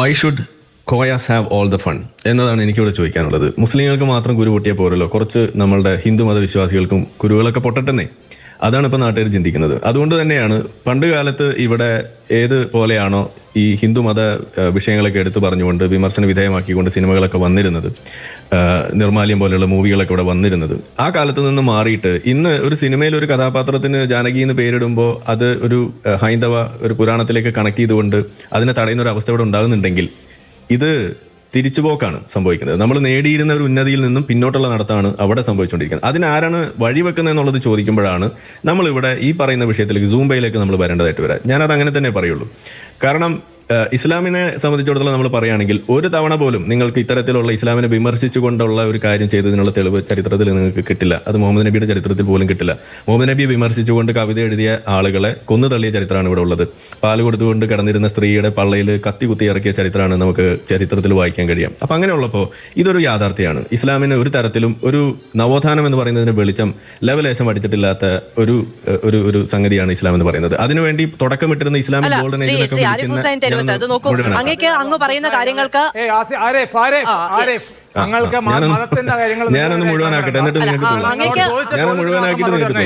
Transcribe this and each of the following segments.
Why should Koyas have all the fun എന്നതാണ് എനിക്കിവിടെ ചോദിക്കാനുള്ളത്. മുസ്ലിങ്ങൾക്ക് മാത്രം കുരു പൊട്ടിയാൽ പോരല്ലോ. കുറച്ച് നമ്മളുടെ ഹിന്ദു മത വിശ്വാസികൾക്കും കുരുകളൊക്കെ പൊട്ടട്ടെന്നേ. അതാണ് ഇപ്പോൾ നാട്ടുകാർ ചിന്തിക്കുന്നത്. അതുകൊണ്ട് തന്നെയാണ് പണ്ട് കാലത്ത് ഇവിടെ ഏത് പോലെയാണോ ഈ ഹിന്ദു മത വിഷയങ്ങളൊക്കെ എടുത്തു പറഞ്ഞുകൊണ്ട് വിമർശന വിധേയമാക്കിക്കൊണ്ട് സിനിമകളൊക്കെ വന്നിരുന്നത്. നിർമാല്യം പോലെയുള്ള മൂവികളൊക്കെ ഇവിടെ വന്നിരുന്നത്. ആ കാലത്ത് നിന്ന് മാറിയിട്ട് ഇന്ന് ഒരു സിനിമയിൽ ഒരു കഥാപാത്രത്തിന് ജാനകി എന്ന് പേരിടുമ്പോൾ അത് ഒരു ഹൈന്ദവ ഒരു പുരാണത്തിലേക്ക് കണക്ട് ചെയ്തുകൊണ്ട് അതിനെ തടയുന്ന ഒരു അവസ്ഥ ഇവിടെ ഉണ്ടാകുന്നുണ്ടെങ്കിൽ ഇത് തിരിച്ചുപോക്കാണ് സംഭവിക്കുന്നത്. നമ്മൾ നേടിയിരുന്ന ഒരു ഉന്നതിയിൽ നിന്നും പിന്നോട്ടുള്ള നടത്താണ് അവിടെ സംഭവിച്ചുകൊണ്ടിരിക്കുന്നത്. അതിനാരാണ് വഴിവെക്കുന്നത് എന്നുള്ളത് ചോദിക്കുമ്പോഴാണ് നമ്മളിവിടെ ഈ പറയുന്ന വിഷയത്തിലേക്ക് സൂംബയിലേക്ക് നമ്മൾ വരേണ്ടതായിട്ട് വരാം. ഞാനത് അങ്ങനെ തന്നെ പറയുള്ളൂ. കാരണം ഇസ്ലാമിനെ സംബന്ധിച്ചിടത്തോളം നമ്മൾ പറയുകയാണെങ്കിൽ ഒരു തവണ പോലും നിങ്ങൾക്ക് ഇത്തരത്തിലുള്ള ഇസ്ലാമിനെ വിമർശിച്ചുകൊണ്ടുള്ള ഒരു കാര്യം ചെയ്തതിനുള്ള തെളിവ് ചരിത്രത്തിൽ നിങ്ങൾക്ക് കിട്ടില്ല. അത് മുഹമ്മദ് നബിയുടെ ചരിത്രത്തിൽ പോലും കിട്ടില്ല. മുഹമ്മദ് നബിയെ വിമർശിച്ചുകൊണ്ട് കവിത എഴുതിയ ആളുകളെ കൊന്നു തള്ളിയ ചരിത്രമാണ് ഇവിടെ ഉള്ളത്. പാൽ കൊടുത്തുകൊണ്ട് കിടന്നിരുന്ന സ്ത്രീയുടെ പള്ളയിൽ കത്തി കുത്തി ഇറക്കിയ ചരിത്രമാണ് നമുക്ക് ചരിത്രത്തിൽ വായിക്കാൻ കഴിയാം. അപ്പം അങ്ങനെയുള്ളപ്പോൾ ഇതൊരു യാഥാർത്ഥ്യമാണ്. ഇസ്ലാമിന് ഒരു തരത്തിലും ഒരു നവോത്ഥാനം എന്ന് പറയുന്നതിന് വെളിച്ചം ലെവലേശം അടിച്ചിട്ടില്ലാത്ത ഒരു ഒരു ഒരു സംഗതിയാണ് ഇസ്ലാം എന്ന് പറയുന്നത്. അതിനുവേണ്ടി തുടക്കമിട്ടിരുന്ന ഇസ്ലാമിക് ഗോൾഡൻ ശ്രീ അത് നോക്കൂ അങ്ങേക്ക് അങ്ങ് പറയുന്ന കാര്യങ്ങൾക്ക് ഞങ്ങൾക്ക് ഞാനൊന്ന് മതത്തിന്റെ കാര്യങ്ങൾ ഞാനൊന്ന് മുഴുവനാക്കട്ടെ, എന്നിട്ട് നിങ്ങൾക്ക് ഞാൻ മുഴുവനാക്കിയിട്ട് നിങ്ങൾക്ക്.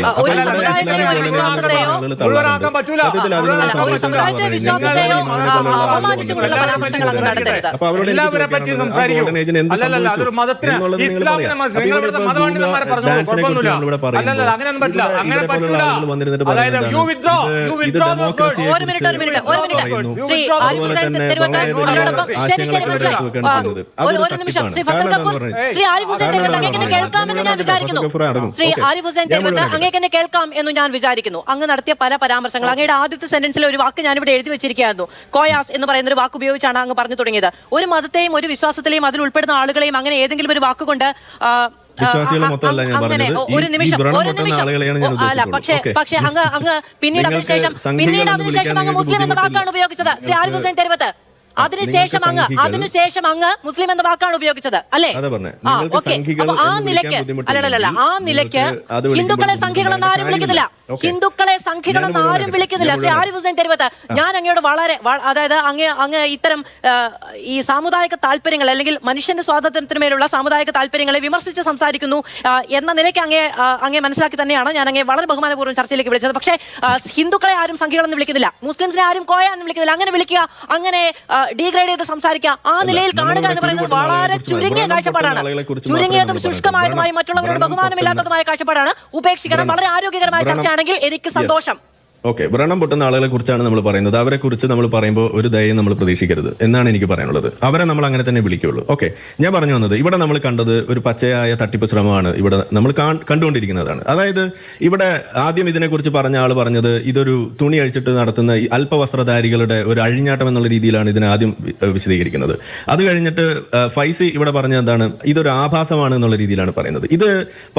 അപ്പോൾ അവരോട് എല്ലാവരെ പറ്റി സംസാരിക്കൂ. അല്ലല്ല, അതൊരു മതത്തിന് ഇസ്ലാമിനെ നിങ്ങൾ ഇവിടെ ഇവിടുത്തെ മതപണ്ഡിതന്മാരെ പറയുമ്പോൾ അല്ലല്ല, അങ്ങനെയൊന്നും പറ്റില്ല. അങ്ങനെ ഇതേപോലുള്ള പറ്റൂല. ആളുകൾ വന്നിരുന്നിട്ട് അതായത് ഇത് withdraw those ഡെമോക്രസിയെ ഒരു മിനിറ്റ് ഒരു മിനിറ്റ് ഒരു മിനിറ്റ്. ശ്രീ അതുപോലെ ആരിഫ് ഹുസൈൻ തന്നെ തെരുവത്ത് വളരെ വലിയ അതിനോടൊപ്പം ശരി ശരി മനസ്സിലായി. ഒരു നിമിഷം ശ്രീ ശ്രീ ആരിഫ് ഹുസൈൻ കാരണം തെരുവത്ത് എന്താ അങ്ങേക്ക് പറയുക? കേൾക്കാമെന്ന് ഞാൻ വിചാരിക്കുന്നു. ശ്രീ. ആരിഫ് ഹുസൈൻ എന്നെ കേൾക്കാം എന്ന് ഞാൻ വിചാരിക്കുന്നു. അങ്ങ് നടത്തിയ പല പരാമർശങ്ങൾ അങ്ങയുടെ ആദ്യത്തെ സെന്റൻസിലെ ഒരു വാക്ക് ഞാനിവിടെ എഴുതി വെച്ചിരിക്കുകയായിരുന്നു. കോയാസ് എന്ന് പറയുന്ന ഒരു വാക്ക് ഉപയോഗിച്ചാണ് അങ്ങ് പറഞ്ഞു തുടങ്ങിയത്. ഒരു മതത്തെയും ഒരു വിശ്വാസത്തിലെയും അതിൽ ഉൾപ്പെടുന്ന ആളുകളെയും അങ്ങനെ ഏതെങ്കിലും ഒരു വാക്കുകൊണ്ട് വിശ്വാസികളെ മൊത്തമല്ല ഞാൻ അങ്ങനെ പറഞ്ഞത്. ഒരു നിമിഷം ഒരു നിമിഷം. ആളുകളെയാണ് ഞാൻ ഉദ്ദേശിച്ചത്. പക്ഷേ അങ്ങ് അങ്ങ് പിന്നീട് അതിനുശേഷം പിന്നീട് അതിനുശേഷം അങ്ങ് മുസ്ലിം എന്ന വാക്കാണ് ഉപയോഗിച്ചത്. ശ്രീ ആരിഫ് ഹുസൈൻ തെരുവത്ത് അതിനുശേഷം അങ്ങ് അതിനുശേഷം അങ്ങ് മുസ്ലിം എന്ന വാക്കാണ് ഉപയോഗിച്ചത് അല്ലേ? ഓക്കെ. ആ നിലയ്ക്ക് അല്ലല്ല ആ നിലയ്ക്ക് ഹിന്ദുക്കളെ സംഖ്യകളെന്ന് ആരും വിളിക്കുന്നില്ല. ഹിന്ദുക്കളെ സംഖ്യകളെന്ന് ആരും വിളിക്കുന്നില്ല. ശ്രീ ആരിഫ് ഹുസൈൻ തെരുവത്ത് ഞാൻ അങ്ങയോട് വളരെ അതായത് അങ്ങ് അങ്ങ് ഇത്തരം ഈ സാമുദായിക താല്പര്യങ്ങൾ അല്ലെങ്കിൽ മനുഷ്യന്റെ സ്വാതന്ത്ര്യത്തിന് മേലുള്ള സാമുദായിക താല്പര്യങ്ങളെ വിമർശിച്ച് സംസാരിക്കുന്നു എന്ന നിലയ്ക്ക് അങ്ങേ അങ്ങേ മനസ്സിലാക്കി തന്നെയാണ് ഞാൻ അങ്ങേ വളരെ ബഹുമാനപൂർവം ചർച്ചയിലേക്ക് വിളിച്ചത്. പക്ഷേ ഹിന്ദുക്കളെ ആരും സംഖ്യകളെന്ന് വിളിക്കുന്നില്ല. മുസ്ലിംസിനെ ആരും കോയ എന്ന് വിളിക്കുന്നില്ല. അങ്ങനെ വിളിക്കുക അങ്ങനെ ഡീഗ്രേഡ് ചെയ്ത് സംസാരിക്കുക. ആ നിലയിൽ കാണുക എന്ന് പറയുന്നത് വളരെ ചുരുങ്ങിയ കാഴ്ചപ്പാടാണ്. ചുരുങ്ങിയതും ശുഷ്കമായതുമായി മറ്റുള്ളവരുടെ ബഹുമാനമില്ലാത്തതുമായ കാഴ്ചപ്പാടാണ് ഉപേക്ഷിക്കണം വളരെ ആരോഗ്യകരമായ ചർച്ചയാണെങ്കിൽ എനിക്ക് സന്തോഷം. ഓക്കെ വ്രണം പൊട്ടുന്ന ആളുകളെ കുറിച്ചാണ് നമ്മൾ പറയുന്നത്. അവരെ കുറിച്ച് നമ്മൾ പറയുമ്പോൾ ഒരു ദയം നമ്മൾ പ്രതീക്ഷിക്കരുത് എന്നാണ് എനിക്ക് പറയാനുള്ളത്. അവരെ നമ്മൾ അങ്ങനെ തന്നെ വിളിക്കുള്ളൂ. ഓക്കെ ഞാൻ പറഞ്ഞു വന്നത് ഇവിടെ നമ്മൾ കണ്ടത് ഒരു പച്ചയായ തട്ടിപ്പ് ശ്രമമാണ് ഇവിടെ നമ്മൾ കണ്ടുകൊണ്ടിരിക്കുന്നതാണ്. അതായത് ഇവിടെ ആദ്യം ഇതിനെക്കുറിച്ച് പറഞ്ഞ ആൾ പറഞ്ഞത് ഇതൊരു തുണി അഴിച്ചിട്ട് നടത്തുന്ന ഈ അല്പവസ്ത്രധാരികളുടെ ഒരു അഴിഞ്ഞാട്ടം എന്നുള്ള രീതിയിലാണ് ഇതിനെ ആദ്യം വിശദീകരിക്കുന്നത്. അത് കഴിഞ്ഞിട്ട് ഫൈസി ഇവിടെ പറഞ്ഞ എന്താണ്? ഇതൊരു ആഭാസമാണ് എന്നുള്ള രീതിയിലാണ് പറയുന്നത്. ഇത്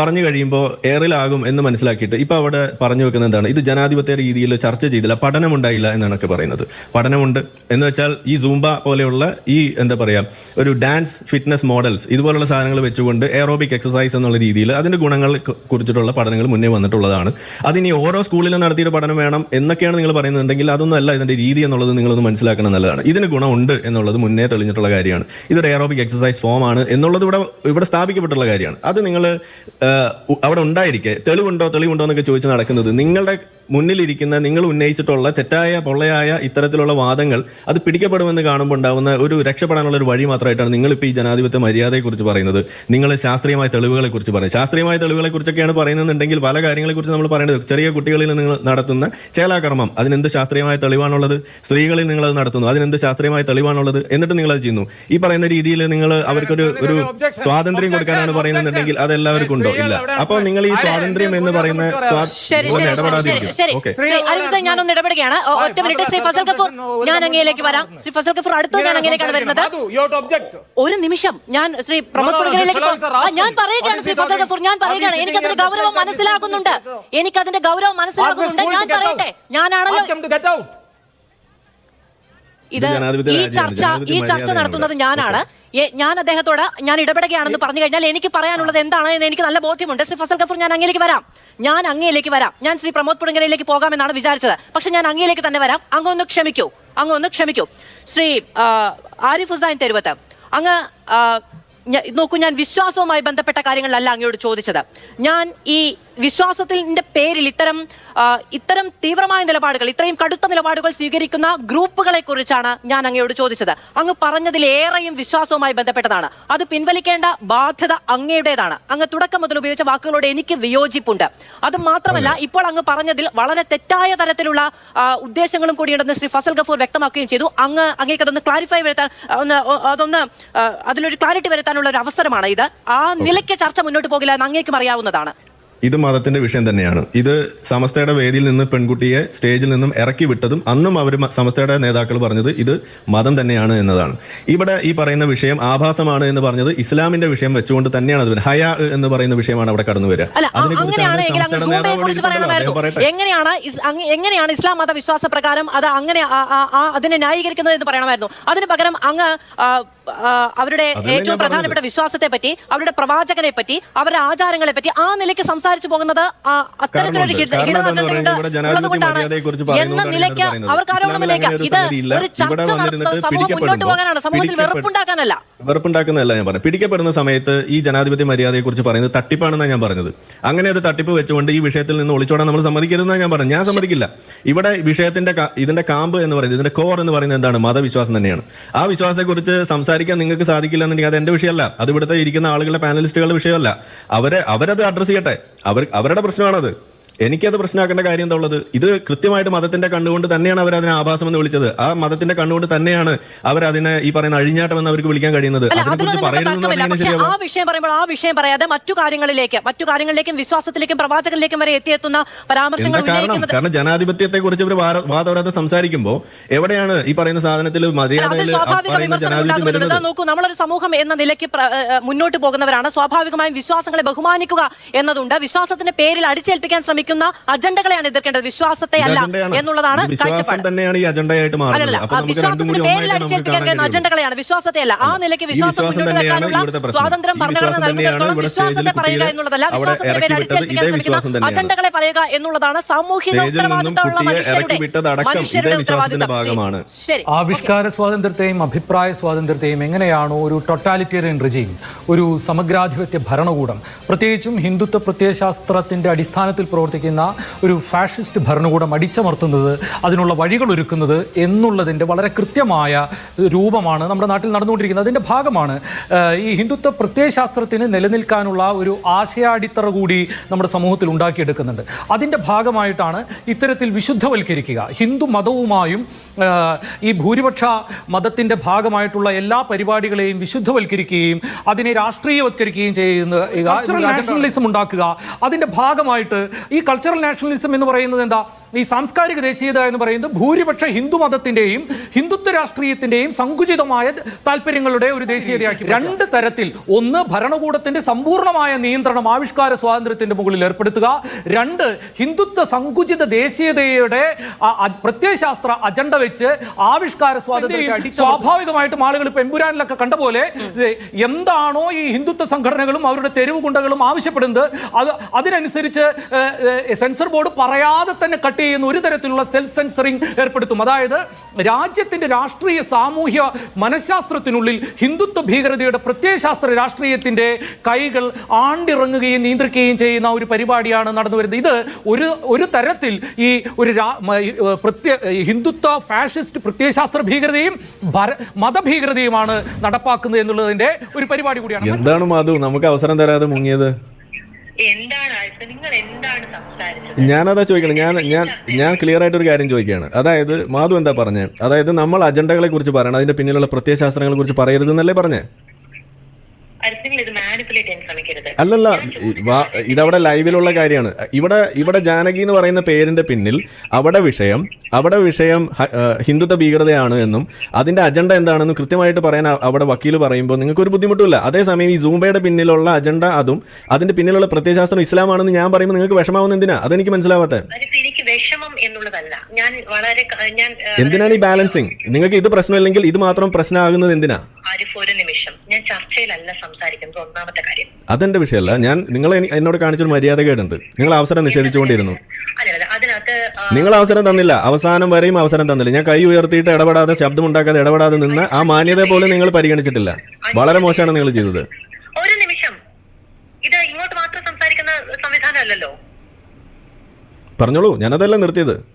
പറഞ്ഞു കഴിയുമ്പോൾ എയറിലാകും എന്ന് മനസ്സിലാക്കിയിട്ട് ഇപ്പൊ അവിടെ പറഞ്ഞു വെക്കുന്നത് എന്താണ്? ഇത് ജനാധിപത്യ രീതിയിൽ ചർച്ച ചെയ്തില്ല. പഠനമുണ്ടായില്ല എന്നാണൊക്കെ പറയുന്നത്. പഠനമുണ്ട് എന്ന് വെച്ചാൽ ഈ സൂംബ പോലെയുള്ള ഈ എന്താ പറയാ ഒരു ഡാൻസ് ഫിറ്റ്നസ് മോഡൽസ് ഇതുപോലുള്ള സാധനങ്ങൾ വെച്ചുകൊണ്ട് എയറോബിക് എക്സസൈസ് എന്നുള്ള രീതിയിൽ അതിന്റെ ഗുണങ്ങൾ കുറിച്ചിട്ടുള്ള പഠനങ്ങൾ മുന്നേ വന്നിട്ടുള്ളതാണ്. അതിനി ഓരോ സ്കൂളിലും നടത്തിയിട്ട് പഠനം വേണം എന്നൊക്കെയാണ് നിങ്ങൾ പറയുന്നുണ്ടെങ്കിൽ അതൊന്നും അല്ല ഇതിന്റെ രീതി എന്നുള്ളത് നിങ്ങളൊന്ന് മനസ്സിലാക്കണം നല്ലതാണ് ഇതിന് ഗുണമുണ്ട് എന്നുള്ളത് മുന്നേ തെളിഞ്ഞിട്ടുള്ള കാര്യമാണ്. ഇതൊരു എയറോബിക് എക്സസൈസ് ഫോം ആണ് എന്നുള്ളത് ഇവിടെ ഇവിടെ സ്ഥാപിക്കപ്പെട്ടുള്ള കാര്യമാണ്. അത് നിങ്ങൾ അവിടെ ഉണ്ടായിരിക്കെ തെളിവുണ്ടോ തെളിവുണ്ടോ എന്നൊക്കെ ചോദിച്ച് നടക്കുന്നത് നിങ്ങളുടെ മുന്നിലിരിക്കുന്ന നിങ്ങൾ ഉന്നയിച്ചിട്ടുള്ള തെറ്റായ പൊള്ളയായ ഇത്തരത്തിലുള്ള വാദങ്ങൾ അത് പിടിക്കപ്പെടുമെന്ന് കാണുമ്പോൾ ഉണ്ടാകുന്ന ഒരു രക്ഷപ്പെടാനുള്ള ഒരു വഴി മാത്രമായിട്ടാണ് നിങ്ങൾ ഇപ്പോൾ ഈ ജനാധിപത്യ മര്യാദയെക്കുറിച്ച് പറയുന്നത്. നിങ്ങൾ ശാസ്ത്രീയമായ തെളിവുകളെ കുറിച്ച് പറയുന്നത്. ശാസ്ത്രീയമായ തെളിവുകളെ കുറിച്ചൊക്കെയാണ് പറയുന്നതെന്നുണ്ടെങ്കിൽ പല കാര്യങ്ങളെക്കുറിച്ച് നമ്മൾ പറയേണ്ടത്. ചെറിയ കുട്ടികളിൽ നിങ്ങൾ നടത്തുന്ന ചേലാകർമ്മം അതിനെന്ത് ശാസ്ത്രീയമായ തെളിവാണുള്ളത്? സ്ത്രീകളിൽ നിങ്ങൾ അത് നടത്തുന്നു അതിനെന്ത് ശാസ്ത്രീയമായ തെളിവാണുള്ളത്? എന്നിട്ട് നിങ്ങൾ അത് ചെയ്യുന്നു. ഈ പറയുന്ന രീതിയിൽ നിങ്ങൾ അവർക്കൊരു ഒരു സ്വാതന്ത്ര്യം കൊടുക്കാനാണ് പറയുന്നുണ്ടെങ്കിൽ അത് എല്ലാവർക്കും ഉണ്ടോ? ഇല്ല. അപ്പോൾ നിങ്ങൾ ഈ സ്വാതന്ത്ര്യം എന്ന് പറയുന്ന സ്വാ- ശരി ശരി ശരി ശരി ഇടപെടാതിരിക്കും. ശരി. ശ്രീ അരിഫ് ഞാൻ ഞാനൊന്ന് ഇടപെടുകയാണ്. ഒറ്റ മിനിറ്റ്. ശ്രീ ഫസൽ കഫൂർ ഞാൻ അങ്ങയിലേക്ക് വരാം. ശ്രീ ഫസൽ കഫൂർ അടുത്ത് ഞാൻ അങ്ങയിലേക്കാണ് വരുന്നത്. ഒരു നിമിഷം. ഞാൻ ശ്രീ പ്രമോദ് ask ഞാൻ പറയുകയാണ് ശ്രീ ഫസൽ കഫൂർ ഞാൻ പറയുകയാണ്. എനിക്ക് here ഗൗരവം മനസ്സിലാകുന്നുണ്ട് എനിക്ക് sir? ഗൗരവം മനസ്സിലാകുന്നുണ്ട് ഞാൻ പറയട്ടെ. ഞാനാണല്ലോ ഇത് ഈ ചർച്ച ഈ ചർച്ച നടത്തുന്നത് ഞാനാണ്. ഞാൻ അദ്ദേഹത്തോട് ഞാൻ ഇടപെടുകയാണെന്ന് പറഞ്ഞു കഴിഞ്ഞാൽ എനിക്ക് പറയാനുള്ളത് എന്താണ് എന്ന് എനിക്ക് നല്ല ബോധ്യമുണ്ട്. ശ്രീ ഫസൽ ഗഫൂർ ഞാൻ അങ്ങയിലേക്ക് വരാം. ഞാൻ അങ്ങയിലേക്ക് വരാം. ഞാൻ ശ്രീ പ്രമോദ് പുഴങ്കരയിലേക്ക് പോകാമെന്നാണ് വിചാരിച്ചത്. പക്ഷെ ഞാൻ അങ്ങയിലേക്ക് തന്നെ വരാം. അങ്ങ് ഒന്ന് ക്ഷമിക്കൂ. അങ്ങ് ഒന്ന് ക്ഷമിക്കൂ. ശ്രീ ആരിഫ് ഹുസൈൻ തെരുവത്ത് അങ്ങ് നോക്കൂ ഞാൻ വിശ്വാസവുമായി ബന്ധപ്പെട്ട കാര്യങ്ങളല്ല അങ്ങയോട് ചോദിച്ചത്. ഞാൻ ഈ വിശ്വാസത്തിന്റെ പേരിൽ ഇത്തരം ഇത്തരം തീവ്രമായ നിലപാടുകൾ ഇത്രയും കടുത്ത നിലപാടുകൾ സ്വീകരിക്കുന്ന ഗ്രൂപ്പുകളെ കുറിച്ചാണ് ഞാൻ അങ്ങയോട് ചോദിച്ചത്. അങ്ങ് പറഞ്ഞതിലേറെയും വിശ്വാസവുമായി ബന്ധപ്പെട്ടതാണ്. അത് പിൻവലിക്കേണ്ട ബാധ്യത അങ്ങയുടേതാണ്. അങ്ങ് തുടക്കം മുതൽ ഉപയോഗിച്ച വാക്കുകളോട് എനിക്ക് വിയോജിപ്പുണ്ട്. അത് മാത്രമല്ല ഇപ്പോൾ അങ്ങ് പറഞ്ഞതിൽ വളരെ തെറ്റായ തരത്തിലുള്ള ഉദ്ദേശങ്ങളും കൂടിയുണ്ടെന്ന് ശ്രീ ഫസൽ ഗഫൂർ വ്യക്തമാക്കുകയും ചെയ്തു. അങ്ങ് അങ്ങേക്ക് അതൊന്ന് ക്ലാരിഫൈ വരുത്താൻ ഒന്ന് അതൊന്ന് അതിലൊരു ക്ലാരിറ്റി വരുത്താനുള്ള ഒരു അവസരമാണ് ഇത്. ആ നിലയ്ക്ക് ചർച്ച മുന്നോട്ട് പോകില്ല എന്ന് അങ്ങേക്കും അറിയാവുന്നതാണ്. ഇത് മതത്തിന്റെ വിഷയം തന്നെയാണ്. ഇത് സമസ്തയുടെ വേദിയിൽ നിന്ന് പെൺകുട്ടിയെ സ്റ്റേജിൽ നിന്നും ഇറക്കി വിട്ടതും അന്നും അവർ സമസ്തയുടെ നേതാക്കൾ പറഞ്ഞത് ഇത് മതം തന്നെയാണ് എന്നതാണ്. ഇവിടെ ഈ പറയുന്ന വിഷയം ആഭാസമാണ് എന്ന് പറഞ്ഞത് ഇസ്ലാമിന്റെ വിഷയം വെച്ചുകൊണ്ട് തന്നെയാണ് അത് ഹയ എന്ന് പറയുന്ന വിഷയമാണ് അവിടെ കടന്നു വരിക. എങ്ങനെയാണ് എങ്ങനെയാണ് ഇസ്ലാം മത വിശ്വാസ പ്രകാരം അത് അങ്ങനെ അതിനെ ന്യായീകരിക്കുന്നത് എന്ന് പറയണമായിരുന്നു. അതിന് പകരം അങ്ങ് അവരുടെ ഏറ്റവും പ്രധാനപ്പെട്ട വിശ്വാസത്തെ പറ്റി അവരുടെ പ്രവാചകനെ പറ്റി അവരുടെ ആചാരങ്ങളെ പറ്റി ആ നിലയ്ക്ക് സംസാരിച്ചു പോകുന്നത് അത്തരത്തിലുള്ള അത്തരത്തിലൊരു എന്ന നിലയ്ക്ക് അവർക്ക് ഇത് ഒരു ചർച്ച നടത്തുന്നത് സമൂഹം മുന്നോട്ട് പോകാനാണ്. സമൂഹത്തിൽ. വെറുപ്പുണ്ടാക്കാനല്ല. വെറുപ്പുണ്ടാക്കുന്നതല്ല ഞാൻ പറഞ്ഞു പിടിക്കപ്പെടുന്ന സമയത്ത് ഈ ജനാധിപത്യ മര്യാദയെ കുറിച്ച് പറയുന്നത് തട്ടിപ്പാണെന്നാണ് ഞാൻ പറഞ്ഞത്. അങ്ങനെ അത് തട്ടിപ്പ് വെച്ചുകൊണ്ട് ഈ വിഷയത്തിൽ നിന്ന് ഒളിച്ചോടാൻ നമ്മൾ സമ്മതിക്കരുതെന്നാണ് ഞാൻ പറഞ്ഞു ഞാൻ സമ്മതിക്കില്ല. ഇവിടെ വിഷയത്തിന്റെ ഇതിന്റെ കാമ്പ് എന്ന് പറയുന്നത് ഇതിന്റെ കോർ എന്ന് പറയുന്നത് എന്താണ്? മതവിശ്വാസം തന്നെയാണ്. ആ വിശ്വാസത്തെക്കുറിച്ച് സംസാരിക്കാൻ നിങ്ങൾക്ക് സാധിക്കില്ല എന്നുണ്ടെങ്കിൽ അത് എന്റെ വിഷയമല്ല. അത് ഇവിടുത്തെ ഇരിക്കുന്ന ആളുകളുടെ പാനലിസ്റ്റുകളുടെ വിഷയമല്ല. അവരെ അവരത് അഡ്രസ് ചെയ്യട്ടെ. അവർ അവരുടെ പ്രശ്നമാണത്. എനിക്കത് പ്രശ്നമാക്കേണ്ട കാര്യം എന്താ ഉള്ളത്? ഇത് കൃത്യമായിട്ട് മതത്തിന്റെ കണ്ണുകൊണ്ട് തന്നെയാണ് അവർ അതിനെ ആഭാസം എന്ന് വിളിച്ചത്. ആ മതത്തിന്റെ കണ്ണുകൊണ്ട് തന്നെയാണ് അവർ അതിനെ ഈ പറയുന്ന അഴിഞ്ഞാട്ടം എന്ന് അവർക്ക് വിളിക്കാൻ കഴിയുന്നത്. ആ വിഷയം പറയുമ്പോൾ ആ വിഷയം പറയാതെ മറ്റു കാര്യങ്ങളിലേക്ക് മറ്റു കാര്യങ്ങളിലേക്കും വിശ്വാസത്തിലേക്കും പ്രവാചകനിലേക്കും വരെ എത്തിയെത്തുന്ന പരാമർശങ്ങൾ കാരണം? കാരണം ജനാധിപത്യത്തെ കുറിച്ച് ഇവർ വാദവരാതെ സംസാരിക്കുമ്പോൾ എവിടെയാണ് ഈ പറയുന്ന സാധനത്തിൽ മര്യാദയിൽ നോക്കൂ നമ്മളൊരു സമൂഹം എന്ന നിലയ്ക്ക് മുന്നോട്ട് പോകുന്നവരാണ്. സ്വാഭാവികമായും വിശ്വാസങ്ങളെ ബഹുമാനിക്കുക എന്നതുണ്ട്. വിശ്വാസത്തിന്റെ പേരിൽ അടിച്ചേൽപ്പിക്കാൻ ശ്രമിക്കുന്ന അജണ്ടകളെയാണ് എതിർക്കേണ്ടത്. വിശ്വാസത്തെ അല്ല എന്നുള്ളതാണ് ഇത് വിശ്വാസം തന്നെയാണ് ഈ അജണ്ടയായിട്ട് മാറുന്നത്. അല്ലല്ല അപ്പൊ ആ നമുക്ക് രണ്ടും വിശ്വാസത്തിന്റെ കൂടി പേരിൽ ഒന്നായിട്ട് നമുക്ക് അടിച്ചേൽപ്പിക്കാൻ കാണാൻ കഴിയുന്ന കഴിയും. അജണ്ടകളെയാണ്. വിശ്വാസത്തെ അല്ല. ആ നിലയ്ക്ക് വിശ്വാസം മുന്നോട്ട് വെക്കാനുള്ള സ്വാതന്ത്ര്യം ഭരണഘടന നൽകുന്നിടത്തോളം വിശ്വാസത്തെ പറയുക എന്നുള്ളതല്ല വിശ്വാസത്തിന്റെ പേരിൽ അടിച്ചേൽപ്പിക്കാൻ ശ്രമിക്കുന്ന അജണ്ടകളെ പറയുക എന്നുള്ളതാണ് സാമൂഹിക ഉത്തരവാദിത്തമുള്ള മനുഷ്യരുടെ ഉത്തരവാദിത്തം. ഭാഗമാണ്. ശരി. ആവിഷ്കാര സ്വാതന്ത്ര്യത്തെയും അഭിപ്രായ സ്വാതന്ത്ര്യത്തെയും എങ്ങനെയാണോ ഒരു ടൊട്ടാലിറ്റേറിയൻ റിജീം ഒരു സമഗ്രാധിപത്യ ഭരണകൂടം പ്രത്യേകിച്ചും ഹിന്ദുത്വ പ്രത്യയശാസ്ത്രത്തിന്റെ അടിസ്ഥാനത്തിൽ പ്രവർത്തിക്കുന്ന ഒരു ഫാഷിസ്റ്റ് ഭരണകൂടം അടിച്ചമർത്തുന്നത് അതിനുള്ള വഴികൾ ഒരുക്കുന്നത് എന്നുള്ളതിന്റെ വളരെ കൃത്യമായ രൂപമാണ് നമ്മുടെ നാട്ടിൽ നടന്നുകൊണ്ടിരിക്കുന്നത്. അതിന്റെ ഭാഗമാണ് ഈ ഹിന്ദുത്വ പ്രത്യയശാസ്ത്രത്തിന് നിലനിൽക്കാനുള്ള ഒരു ആശയാടിത്തറ കൂടി നമ്മുടെ സമൂഹത്തിൽ ഉണ്ടാക്കിയെടുക്കുന്നുണ്ട്. അതിന്റെ ഭാഗമായിട്ടാണ് ഇത്തരത്തിൽ വിശുദ്ധവൽക്കരിക്കുക. ഹിന്ദു മതവുമായും ഈ ഭൂരിപക്ഷ മതത്തിന്റെ ഭാഗമായിട്ടുള്ള എല്ലാ പരിപാടികളെയും വിശുദ്ധവൽക്കരിക്കുകയും അതിനെ രാഷ്ട്രീയവത്കരിക്കുകയും ചെയ്യുന്ന നാഷണലിസം ഉണ്ടാക്കുക. അതിന്റെ ഭാഗമായിട്ട് ഈ കൾച്ചറൽ നാഷണലിസം എന്ന് പറയുന്നത് എന്താ? ഈ സാംസ്കാരിക ദേശീയത എന്ന് പറയുന്നത് ഭൂരിപക്ഷ ഹിന്ദു മതത്തിന്റെയും ഹിന്ദുത്വ രാഷ്ട്രീയത്തിന്റെയും സങ്കുചിതമായ താല്പര്യങ്ങളുടെ ഒരു ദേശീയതയാക്കി രണ്ട് തരത്തിൽ. ഒന്ന് ഭരണകൂടത്തിന്റെ സമ്പൂർണമായ നിയന്ത്രണം ആവിഷ്കാര സ്വാതന്ത്ര്യത്തിന്റെ മുകളിൽ ഏർപ്പെടുത്തുക. രണ്ട് ഹിന്ദുത്വ സങ്കുചിത ദേശീയതയുടെ പ്രത്യയശാസ്ത്ര അജണ്ട വെച്ച് ആവിഷ്കാര സ്വാതന്ത്ര്യം സ്വാഭാവികമായിട്ടും ആളുകൾ പെമ്പുരാനിലൊക്കെ കണ്ട പോലെ എന്താണോ ഈ ഹിന്ദുത്വ സംഘടനകളും അവരുടെ തെരുവ് ഗുണ്ടകളും ആവശ്യപ്പെടുന്നത്. അത് അതിനനുസരിച്ച് സെൻസർ ബോർഡ് പറയാതെ തന്നെ കട്ട് ചെയ്യുന്ന ഒരു തരത്തിലുള്ള സെൽഫ് സെൻസറിങ് ഏർപ്പെടുത്തും. അതായത് രാജ്യത്തിന്റെ രാഷ്ട്രീയ സാമൂഹ്യ മനഃശാസ്ത്രത്തിനുള്ളിൽ ഹിന്ദുത്വ ഭീകരതയുടെ പ്രത്യയശാസ്ത്ര രാഷ്ട്രീയത്തിന്റെ കൈകൾ ആണ്ടിറങ്ങുകയും നിയന്ത്രിക്കുകയും ചെയ്യുന്ന ഒരു പരിപാടിയാണ് നടന്നു വരുന്നത്. ഇത് ഒരു ഒരു തരത്തിൽ ഈ ഒരു പ്രത്യ ഹിന്ദുത്വ ഫാഷിസ്റ്റ് പ്രത്യയശാസ്ത്ര ഭീകരതയും മതഭീകരതയുമാണ് നടപ്പാക്കുന്നത് എന്നുള്ളതിന്റെ ഒരു പരിപാടി കൂടിയാണ്. എന്താണ് മാധു? നമുക്ക് അവസരം തരാതെ മുങ്ങിയത്. ഞാനതാ ചോദിക്കണം. ഞാൻ ഞാൻ ഞാൻ ക്ലിയർ ആയിട്ട് ഒരു കാര്യം ചോദിക്കുകയാണ്. അതായത് മാധു എന്താ പറഞ്ഞത് അതായത് നമ്മൾ അജണ്ടകളെ കുറിച്ച് പറയണം. അതിന്റെ പിന്നിലുള്ള പ്രത്യയശാസ്ത്രങ്ങളെ കുറിച്ച് പറയരുതെന്നല്ലേ പറഞ്ഞേ ആൽഫ നിങ്ങൾ ഇത് മാനിപ്പുലേറ്റ് ചെയ്യാൻ ശ്രമിക്കരുത് അല്ലല്ല ഇതവിടെ ലൈവിലുള്ള കാര്യമാണ്. ഇവിടെ ഇവിടെ ജാനകി എന്ന് പറയുന്ന പേരിന്റെ പിന്നിൽ അവിടെ വിഷയം അവിടെ വിഷയം ഹിന്ദുത്വ ഭീകരതയാണ് എന്നും അതിന്റെ അജണ്ട എന്താണെന്നും കൃത്യമായിട്ട് പറയാൻ അവിടെ വക്കീൽ പറയുമ്പോൾ നിങ്ങൾക്ക് ഒരു ബുദ്ധിമുട്ടില്ല അതേസമയം ഈ ജൂംബയുടെ പിന്നിലുള്ള അജണ്ട അതും അതിന്റെ പിന്നിലുള്ള പ്രത്യയശാസ്ത്രം ഇസ്ലാമാണെന്ന് ഞാൻ പറയുമ്പോൾ നിങ്ങൾക്ക് വിഷമാവുന്ന എന്തിനാ? അതെനിക്ക് മനസ്സിലാവാത്ത എന്തിനാണ് ഈ ബാലൻസിങ് നിങ്ങൾക്ക് ഇത് പ്രശ്നമില്ലെങ്കിൽ ഇത് മാത്രം പ്രശ്നമാകുന്നത് എന്തിനാ? ചർച്ചയിലല്ല സംസാരിക്കുന്നത് ഒന്നാമത്തെ കാര്യം. അതെന്റെ വിഷയമല്ല. ഞാൻ നിങ്ങൾ എനി- എന്നോട് കാണിച്ചൊരു മര്യാദകേടുണ്ട്. നിങ്ങൾ അവസരം നിഷേധിച്ചുകൊണ്ടിരുന്നു. നിങ്ങൾ അവസരം തന്നില്ല. അവസാനം വരെയും അവസരം തന്നില്ല. ഞാൻ കൈ ഉയർത്തിയിട്ട് ഇടപെടാതെ ശബ്ദം ഉണ്ടാക്കാതെ ഇടപെടാതെ നിന്ന് ആ മാന്യത പോലും നിങ്ങൾ പരിഗണിച്ചിട്ടില്ല. വളരെ മോശമാണ് നിങ്ങൾ ചെയ്തത്. ഒരു നിമിഷം. ഇത് ഇങ്ങോട്ട് മാത്രം സംസാരിക്കുന്ന സംവിധാനം അല്ലല്ലോ പറഞ്ഞോളൂ. ഞാനതല്ല നിർത്തിയത്.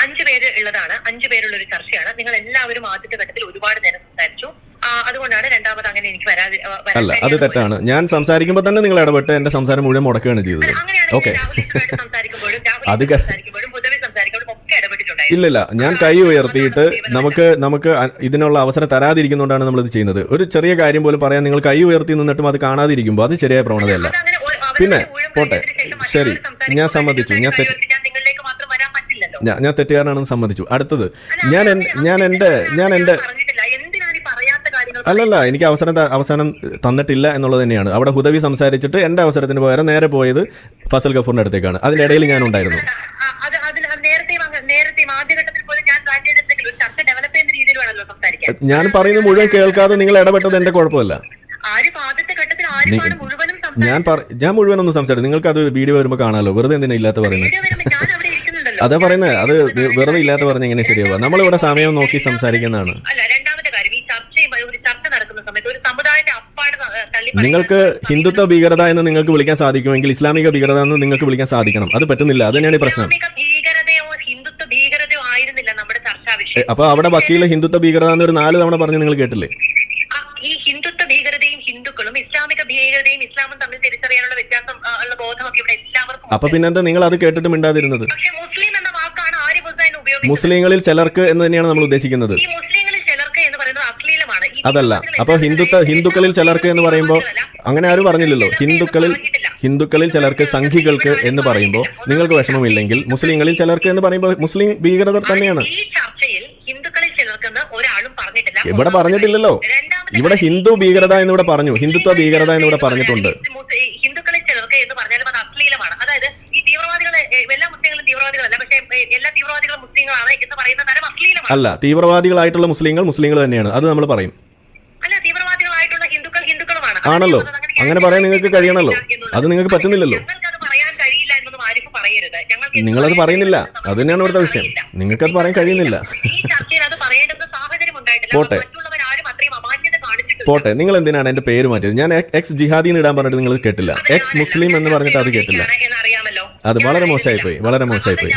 അഞ്ചു പേര് ഉള്ളതാണ്. അഞ്ചു പേരുള്ള ഒരു ചർച്ചയാണ്. നിങ്ങൾ എല്ലാവരും ആദ്യത്തെ ഘട്ടത്തിൽ ഒരുപാട് നേരം സംസാരിച്ചു. അതുകൊണ്ടാണ് രണ്ടാമത് അങ്ങനെ എനിക്ക് വരാതെ അല്ല അത് തെറ്റാണ്. ഞാൻ സംസാരിക്കുമ്പോൾ തന്നെ നിങ്ങൾ ഇടപെട്ട് എന്റെ സംസാരം മുഴുവൻ മുടക്കുകയാണ് ചെയ്തത്. ഓക്കെ അത് ഇല്ലില്ല ഞാൻ കൈ ഉയർത്തിയിട്ട് നമുക്ക് നമുക്ക് ഇതിനുള്ള അവസരം തരാതിരിക്കുന്നതുകൊണ്ടാണ് നമ്മൾ ഇത് ചെയ്യുന്നത്. ഒരു ചെറിയ കാര്യം പോലും പറയാൻ നിങ്ങൾ കൈ ഉയർത്തി നിന്നിട്ടും അത് കാണാതിരിക്കുമ്പോൾ അത് ശരിയായ പ്രവണതയല്ല. പിന്നെ, പോട്ടെ. ശരി, ഞാൻ സമ്മതിച്ചു. ഞാൻ ഞാൻ തെറ്റുകാരനാണെന്ന് സമ്മതിച്ചു. അടുത്തത് ഞാൻ ഞാൻ എന്റെ എന്റെ ഞാൻ എന്റെ പറഞ്ഞിട്ടില്ല എന്തിനാണ് ഈ പറയാത്ത കാര്യങ്ങൾ അല്ലല്ല എനിക്ക് അവസരം അവസാനം തന്നിട്ടില്ല എന്നുള്ളത് തന്നെയാണ്. അവിടെ ഹുദവി സംസാരിച്ചിട്ട് എന്റെ അവസരത്തിന് പകരം നേരെ പോയത് ഫസൽ ഗഫൂറിന്റെ അടുത്തേക്കാണ്. അതിന്റെ ഇടയിൽ ഞാൻ ഉണ്ടായിരുന്നു ഞാൻ പറയുന്നത് മുഴുവൻ കേൾക്കാതെ നിങ്ങൾ ഇടപെട്ടത് എന്റെ കുഴപ്പമില്ല. ഞാൻ ഞാൻ ഞാൻ മുഴുവനൊന്നും സംസാരിച്ചു നിങ്ങൾക്ക് അത് വീഡിയോ വരുമ്പോൾ കാണാമല്ലോ വെറുതെ എന്തിനാ ഇല്ലാത്ത പറയുന്നത് അതാ പറയുന്നത് അത് വെറുതെ ഇല്ലാത്ത പറഞ്ഞ എങ്ങനെ ശരിയാവുക. നമ്മളിവിടെ സമയം നോക്കി സംസാരിക്കുന്നതാണ് അല്ല രണ്ടാമത്തെ കാര്യം ഈ ചർച്ചയും ഒരു ചർച്ച നടക്കുന്ന സമയത്ത് ഒരു സമുദായത്തെ അപ്പാട് ത- തള്ളി പറയുന്നത് നിങ്ങൾക്ക് ഹിന്ദുത്വ ഭീകരത എന്ന് നിങ്ങൾക്ക് വിളിക്കാൻ സാധിക്കുമെങ്കിൽ ഇസ്ലാമിക ഭീകരത എന്ന് നിങ്ങൾക്ക് വിളിക്കാൻ സാധിക്കണം. അത് പറ്റുന്നില്ല. അത് തന്നെയാണ് ഈ പ്രശ്നം. അപ്പൊ അവിടെ വക്കീൽ ഹിന്ദുത്വ ഭീകരത എന്ന് ഒരു നാല് തവണ പറഞ്ഞ് നിങ്ങൾ കേട്ടില്ലേ? ഈ ഹിന്ദുത്വ ഭീകരതയും ഹിന്ദുക്കളും ഇസ്ലാമിക ഭീകരതയും ഇസ്ലാമും തമ്മിൽ തിരിച്ചറിയാനുള്ള വ്യത്യാസം ഉള്ള ബോധമൊക്കെ ഇവിടെ എല്ലാവർക്കും അപ്പൊ പിന്നെന്താ? നിങ്ങൾ അത് കേട്ടിട്ട് മിണ്ടാതിരുന്നത്. മുസ്ലിം എന്ന വാക്കാണ് ആര്യ ഹുസൈൻ ഉപയോഗിച്ചത് മുസ്ലിങ്ങളിൽ ചിലർക്ക് എന്ന് തന്നെയാണ് നമ്മൾ ഉദ്ദേശിക്കുന്നത്. ഈ ചിലർക്ക് എന്ന് പറയുന്നത് അശ്ലീലമാണ് ഈ അതല്ല. അപ്പോൾ അപ്പൊ ഹിന്ദുത്വ ഹിന്ദുക്കളിൽ ചിലർക്ക് എന്ന് പറയുമ്പോൾ അങ്ങനെ ആരും പറഞ്ഞില്ലല്ലോ. ഹിന്ദുക്കളിൽ ഹിന്ദുക്കളിൽ ചിലർക്ക് സംഘികൾക്ക് എന്ന് പറയുമ്പോൾ നിങ്ങൾക്ക് വിഷമമില്ലെങ്കിൽ മുസ്ലിങ്ങളിൽ ചിലർക്ക് എന്ന് പറയുമ്പോൾ മുസ്ലിം ഭീകരത തന്നെയാണ്. ഇവിടെ പറഞ്ഞിട്ടില്ലല്ലോ. ഇവിടെ ഹിന്ദു ഭീകരത എന്നിവിടെ പറഞ്ഞു. ഹിന്ദുത്വ ഭീകരത എന്നിവിടെ പറഞ്ഞിട്ടുണ്ട്. ഹിന്ദുക്കളിൽ ചിലർക്ക് എന്ന് പറഞ്ഞാലും അത് അശ്ലീലമാണ്. അതായത് ഈ എല്ലാ മുസ്ലിങ്ങളും തീവ്രവാദികളല്ല. പക്ഷേ എല്ലാ തീവ്രവാദികളും മുസ്ലിങ്ങളാണ് എന്ന് പറയുന്ന തരം അശ്ലീലമാണ്. അല്ല തീവ്രവാദികളായിട്ടുള്ള മുസ്ലിങ്ങൾ മുസ്ലിങ്ങൾ തന്നെയാണ്. അത് നമ്മൾ പറയും അല്ല തീവ്രവാദികളായിട്ടുള്ള ഹിന്ദുക്കൾ ഹിന്ദുക്കളുമാണ് ആണല്ലോ. അങ്ങനെ പറയാൻ നിങ്ങൾക്ക് കഴിയണല്ലോ. അത് നിങ്ങൾക്ക് പറ്റുന്നില്ലല്ലോ. നിങ്ങളത് പറയുന്നില്ല. അത് തന്നെയാണ് ഇവിടുത്തെ വിഷയം. നിങ്ങൾക്കത് പറയാൻ കഴിയുന്നില്ല പോട്ടെ. പോട്ടെ നിങ്ങൾ എന്തിനാണ് എന്റെ പേര് മാറ്റിയത് ഞാൻ എക്സ് ജിഹാദി എന്ന് ഇടാൻ പറഞ്ഞിട്ട് നിങ്ങൾ കേട്ടില്ല എക്സ് മുസ്ലിം എന്ന് പറഞ്ഞിട്ട് അത് കേട്ടില്ല. അത് വളരെ. മോശമായിപ്പോയി, വളരെ മോശമായിപ്പോയി.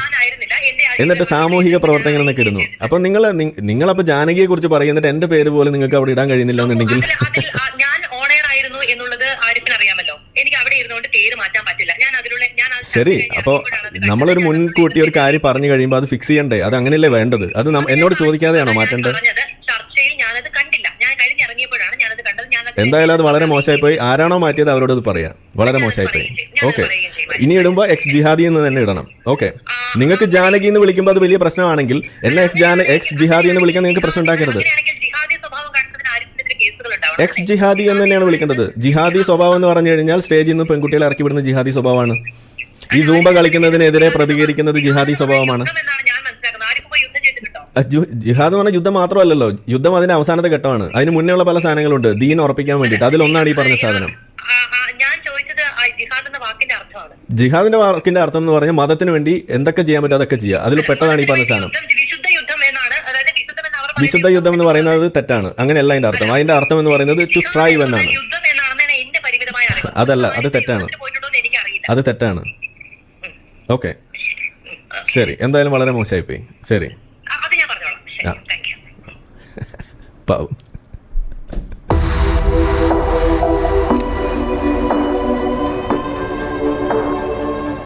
എന്നിട്ട് സാമൂഹിക പ്രവർത്തകൻ എന്നൊക്കെ ഇടുന്നു അപ്പൊ നിങ്ങൾ നിങ്ങളപ്പോ ജാനകിയെ കുറിച്ച് പറയുന്നിട്ട് എന്റെ പേര് പോലും നിങ്ങൾക്ക് അവിടെ ഇടാൻ കഴിയുന്നില്ല എന്നുണ്ടെങ്കിൽ അതിൽ- അതിൽ, ആ, ഞാൻ ഓണയർ ആയിരുന്നു എന്നുള്ളത് ആരിഫിന് അറിയാമല്ലോ. എനിക്ക് അവിടെ ഇരുന്നുകൊണ്ട് പേര് മാറ്റാൻ പറ്റില്ല. ഞാൻ അതിലുള്ള ഞാൻ ശരി. അപ്പോൾ നമ്മളൊരു മുൻകൂട്ടി ഒരു കാര്യം പറഞ്ഞു കഴിയുമ്പോൾ അത് ഫിക്സ് ചെയ്യണ്ടേ? അത് അങ്ങനെയല്ലേ വേണ്ടത്? അത് എന്നോട് ചോദിക്കാതെയാണോ മാറ്റേണ്ടത് പറഞ്ഞത് ചർച്ചയിൽ ഞാനത് കണ്ടില്ല. ഞാൻ കഴിഞ്ഞിറങ്ങിയപ്പോഴാണ് ഞാനത് കണ്ടത്. ഞാൻ എന്തായാലും അത് വളരെ മോശമായി പോയി. ആരാണോ മാറ്റിയത് അവരോട് അത് പറയാം. വളരെ മോശമായി പോയി. ഓക്കെ ഇനി ഇടുമ്പോൾ എക്സ് ജിഹാദി എന്ന് തന്നെ ഇടണം. ഓക്കെ നിങ്ങൾക്ക് ജാനകി എന്ന് വിളിക്കുമ്പോൾ അത് വലിയ പ്രശ്നമാണെങ്കിൽ എന്നെ എക്സ് ജാന എക്സ് ജിഹാദി എന്ന് വിളിക്കാൻ നിങ്ങൾക്ക് പ്രശ്നം ഉണ്ടാക്കരുത്. എക്സ് ജിഹാദി എന്ന് തന്നെയാണ് വിളിക്കേണ്ടത്. ജിഹാദി സ്വഭാവം എന്ന് പറഞ്ഞു കഴിഞ്ഞാൽ സ്റ്റേജിൽ നിന്ന് പെൺകുട്ടികളെ ഇറക്കി വിടുന്ന ജിഹാദി സ്വഭാവമാണ്. ഈ സൂമ്പ കളിക്കുന്നതിനെതിരെ പ്രതികരിക്കുന്നത് ജിഹാദി സ്വഭാവമാണ്. ജിഹാദ് എന്ന് പറഞ്ഞാൽ യുദ്ധം മാത്രമല്ലല്ലോ. യുദ്ധം അതിന്റെ അവസാനത്തെ ഘട്ടമാണ്. അതിന് മുന്നേ ഉള്ള പല സാധനങ്ങളുണ്ട്. ദീൻ ഉറപ്പിക്കാൻ വേണ്ടിയിട്ട്. അതിലൊന്നാണ് ഈ പറഞ്ഞ സാധനം. ജിഹാദിന്റെ വാക്കിന്റെ അർത്ഥം എന്ന് പറഞ്ഞാൽ മതത്തിന് വേണ്ടി എന്തൊക്കെ ചെയ്യാൻ പറ്റും അതൊക്കെ ചെയ്യുക. അതിൽ പെട്ടതാണ് ഈ പറഞ്ഞ സാധനം യുദ്ധം വിശുദ്ധ യുദ്ധം എന്നാണ് അതായത് വിശുദ്ധം യുദ്ധം എന്ന് പറയുന്നത് തെറ്റാണ്. അങ്ങനെയല്ല അതിന്റെ അർത്ഥം. അതിന്റെ അർത്ഥം എന്ന് പറയുന്നത് ടു സ്ട്രൈവ് എന്നാണ്. അതല്ല അത് തെറ്റാണ്. അത് തെറ്റാണ്. ഓക്കെ. ശരി. എന്തായാലും വളരെ മോശമായിപ്പോയി. ശരി. ആ, പാവം.